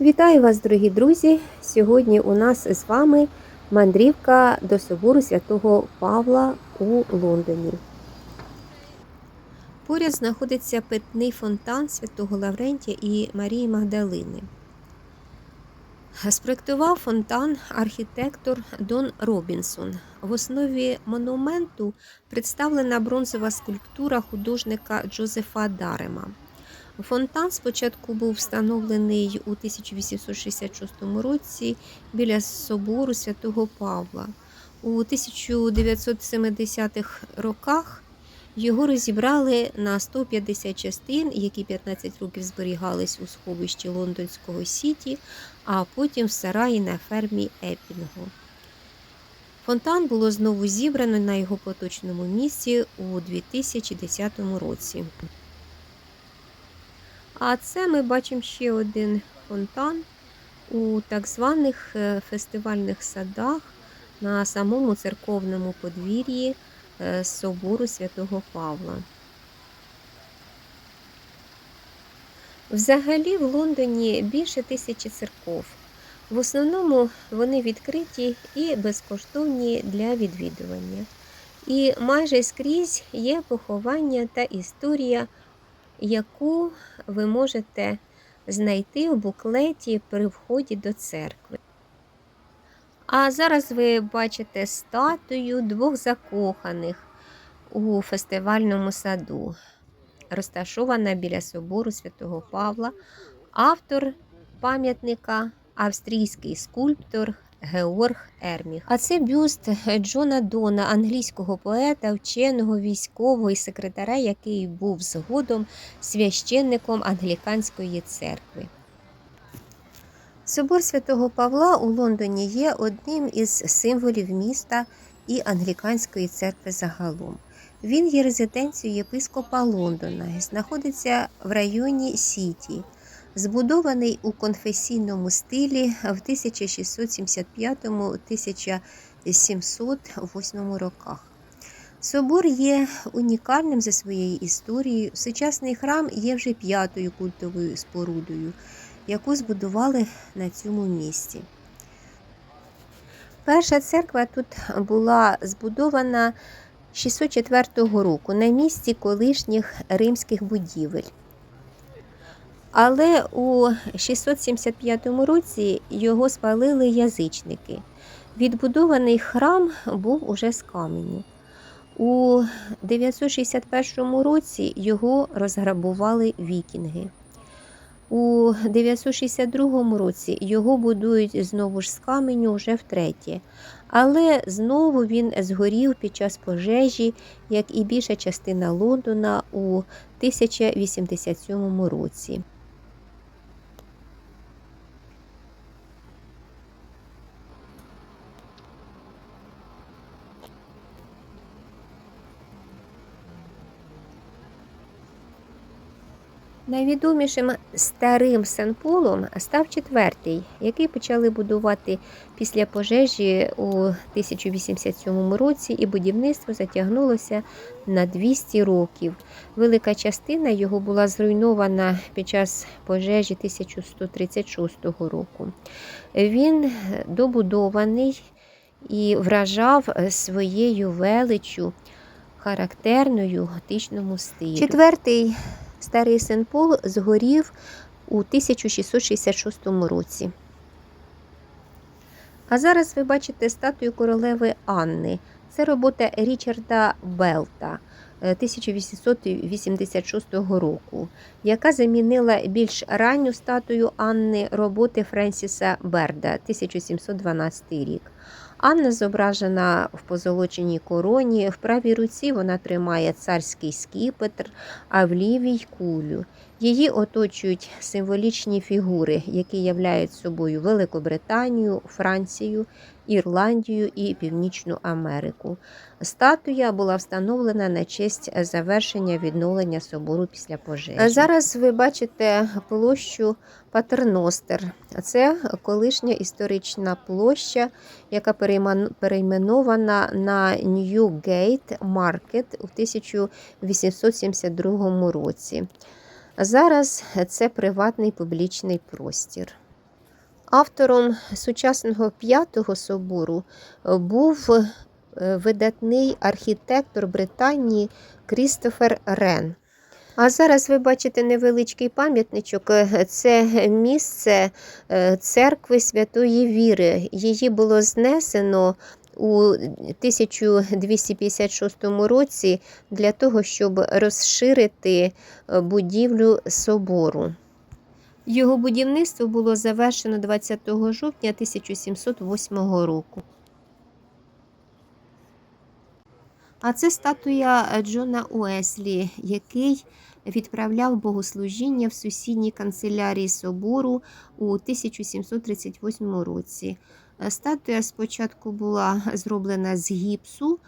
Вітаю вас, дорогі друзі! Сьогодні у нас з вами мандрівка до собору святого Павла у Лондоні. Поряд знаходиться питний фонтан святого Лаврентія і Марії Магдалини. Спроектував фонтан архітектор Дон Робінсон. В основі монументу представлена бронзова скульптура художника Джозефа Дарема. Фонтан спочатку був встановлений у 1866 році біля собору святого Павла. У 1970-х роках його розібрали на 150 частин, які 15 років зберігались у сховищі лондонського Сіті, а потім в сараї на фермі Епінгу. Фонтан було знову зібрано на його поточному місці у 2010 році. А це ми бачимо ще один фонтан у так званих е, фестивальних садах на самому церковному подвір'ї е, собору святого Павла. Взагалі в Лондоні більше тисячі церков. В основному вони відкриті і безкоштовні для відвідування. І майже скрізь є поховання та історія яку ви можете знайти в буклеті при вході до церкви. А зараз ви бачите статую двох закоханих у фестивальному саду, розташована біля собору святого Павла, автор пам'ятника, австрійський скульптор Георг Ерміх. А це бюст Джона Дона, англійського поета, вченого, військового і секретаря, який був згодом священником англіканської церкви. Собор святого Павла у Лондоні є одним із символів міста і англіканської церкви загалом. Він є резиденцією єпископа Лондона знаходиться в районі Сіті збудований у конфесійному стилі в 1675-1708 роках. Собор є унікальним за своєю історією. Сучасний храм є вже п'ятою культовою спорудою, яку збудували на цьому місці. Перша церква тут була збудована 604 року на місці колишніх римських будівель. Але у 675 році його спалили язичники. Відбудований храм був уже з каменю. У 961 році його розграбували вікінги. У 962 році його будують знову ж з каменю вже втретє. Але знову він згорів під час пожежі, як і більша частина Лондона у 1087 році. Найвідомішим старим Сен-Полом став четвертий, який почали будувати після пожежі у 1087 році, і будівництво затягнулося на 200 років. Велика частина його була зруйнована під час пожежі 1136 року. Він добудований і вражав своєю величю характерною готичному стилю. Четвертий Старий Сен-Пол згорів у 1666 році. А зараз ви бачите статую королеви Анни. Це робота Річарда Белта 1886 е, року, яка замінила більш ранню статую Анни роботи Френсіса Берда 1712 рік. Анна зображена в позолоченій короні. В правій руці вона тримає царський скіпетр, а в лівій кулю. Її оточують символічні фігури, які являють собою Великобританію, Францію, Ірландію і Північну Америку. Статуя була встановлена на честь завершення відновлення собору після пожежі. Зараз ви бачите площу Патерностер. Це колишня історична площа, яка перейменована на Ньюгейт Маркет у 1872 році. Зараз це приватний публічний простір. Автором сучасного п'ятого собору був е, видатний архітектор Британії Крістофер Рен. А зараз ви бачите невеличкий пам'ятничок. Це місце е, церкви Святої Віри. Її було знесено у 1256 році для того, щоб розширити е, будівлю собору. Його будівництво було завершено 20 жовтня 1708 року. А це статуя Джона Уеслі, який відправляв богослужіння в сусідній канцелярії собору у 1738 році. Статуя спочатку була зроблена з гіпсу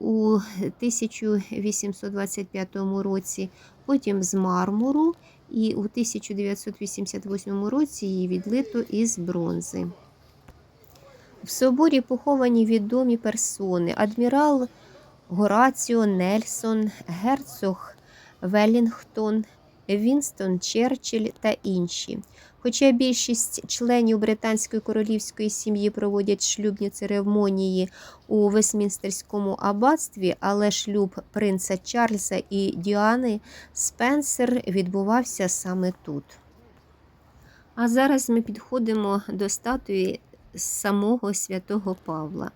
у 1825 році, потім з мармуру, і у 1988 році її відлито із бронзи. В соборі поховані відомі персони: адмірал Гораціо Нельсон, герцог Велінгтон, Вінстон Черчилль та інші. Хоча більшість членів британської королівської сім'ї проводять шлюбні церемонії у Вестмінстерському аббатстві, але шлюб принца Чарльза і Діани Спенсер відбувався саме тут. А зараз ми підходимо до статуї самого святого Павла.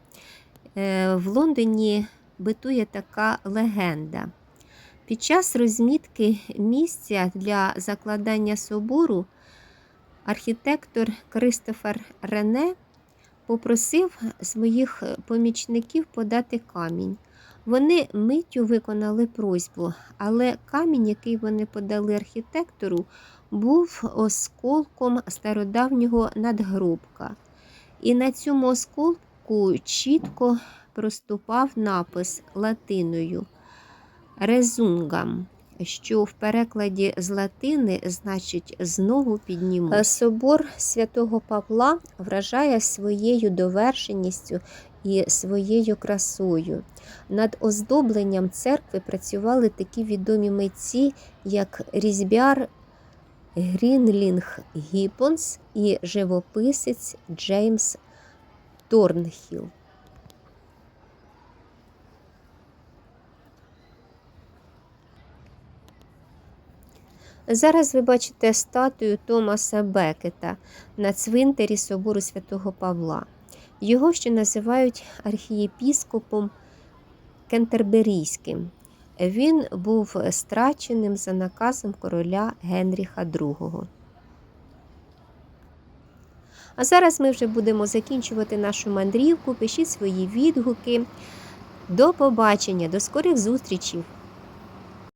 Е, В Лондоні битує така легенда. Під час розмітки місця для закладання собору архітектор Кристофер Рене попросив своїх помічників подати камінь. Вони миттю виконали просьбу, але камінь, який вони подали архітектору, був осколком стародавнього надгробка. І на цьому осколку чітко проступав напис латиною резунгам, що в перекладі з латини значить знову підніму. Собор святого Павла вражає своєю довершеністю і своєю красою. Над оздобленням церкви працювали такі відомі митці, як різьбяр Грінлінг Гіппонс і живописець Джеймс Торнхіл. Зараз ви бачите статую Томаса Бекета на цвинтарі собору святого Павла. Його ще називають архієпіскопом Кентерберійським. Він був страченим за наказом короля Генріха II. А зараз ми вже будемо закінчувати нашу мандрівку. Пишіть свої відгуки. До побачення, до скорих зустрічей!